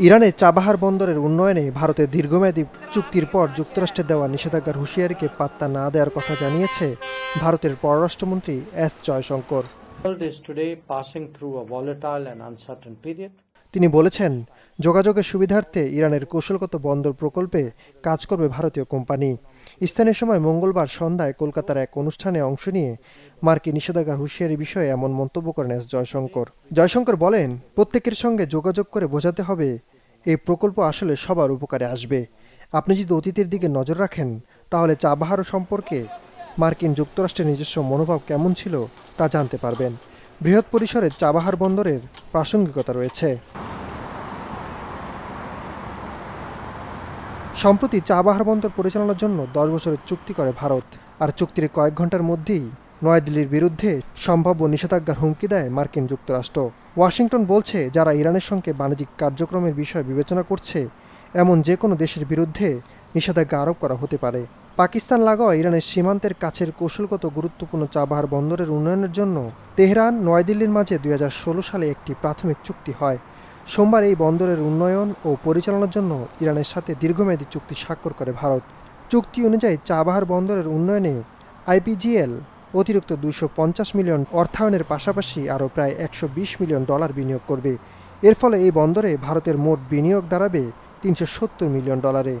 ইরানের চাবাহার বন্দরের উন্নয়নে ভারতের দীর্ঘমেয়াদী চুক্তির পর যুক্তরাষ্ট্রের দেওয়া নিষেধাজ্ঞার হুঁশিয়ারিকে পাত্তা না দেওয়ার কথা জানিয়েছে ভারতের পররাষ্ট্রমন্ত্রী এস জয়শঙ্কর. তিনি বলেছেন যোগাযোগের সুবিধার্থে ইরানের কৌশলগত বন্দর প্রকল্পে কাজ করবে ভারতীয় কোম্পানি। স্থানীয় সময় মঙ্গলবার সন্ধ্যায় কলকাতার এক অনুষ্ঠানে অংশ নিয়ে মার্কিন নিষেধাজ্ঞার হুঁশিয়ারি বিষয়ে এমন মন্তব্য করেন এস জয়শঙ্কর। জয়শঙ্কর বলেন, প্রত্যেকের সঙ্গে যোগাযোগ করে বোঝাতে হবে, এই প্রকল্প আসলে সবার উপকারে আসবে। আপনি যদি অতীতের দিকে নজর রাখেন, তাহলে চাবাহার সম্পর্কে মার্কিন যুক্তরাষ্ট্রের নিজস্ব মনোভাব কেমন ছিল তা জানতে পারবেন। বৃহৎ পরিসরে চাবাহার বন্দরের প্রাসঙ্গিকতা রয়েছে। সম্প্রতি চাবাহার বন্দর পরিচালনার জন্য দশ বছরের চুক্তি করে ভারত। আর চুক্তির কয়েক ঘণ্টার মধ্যেই নয়াদিল্লির বিরুদ্ধে সম্ভাব্য নিষেধাজ্ঞার হুমকি দেয় মার্কিন যুক্তরাষ্ট্র। ওয়াশিংটন বলছে, যারা ইরানের সঙ্গে বাণিজ্যিক কার্যক্রমের বিষয় বিবেচনা করছে, এমন যে কোনো দেশের বিরুদ্ধে নিষেধাজ্ঞা আরোপ করা হতে পারে। পাকিস্তান লাগোয়া ইরানের সীমান্তের কাছের কৌশলগত গুরুত্বপূর্ণ চাবাহার বন্দরের উন্নয়নের জন্য তেহরান, নয়াদিল্লির মাঝে দুই হাজার ষোলো সালে একটি প্রাথমিক চুক্তি হয়। সোমবার এই বন্দরের উন্নয়ন ও পরিচালনার জন্য ইরানের সাথে দীর্ঘমেয়াদী চুক্তি স্বাক্ষর করে ভারত। চুক্তি অনুযায়ী চাবাহার বন্দরের উন্নয়নে আইপিজিএল অতিরিক্ত দুশো মিলিয়ন অর্থায়নের পাশাপাশি আরও প্রায় একশো বিশ মিলিয়ন ডলার বিনিয়োগ করবে। এর ফলে এই বন্দরে ভারতের মোট বিনিয়োগ দাঁড়াবে তিনশো সত্তর মিলিয়ন ডলারে।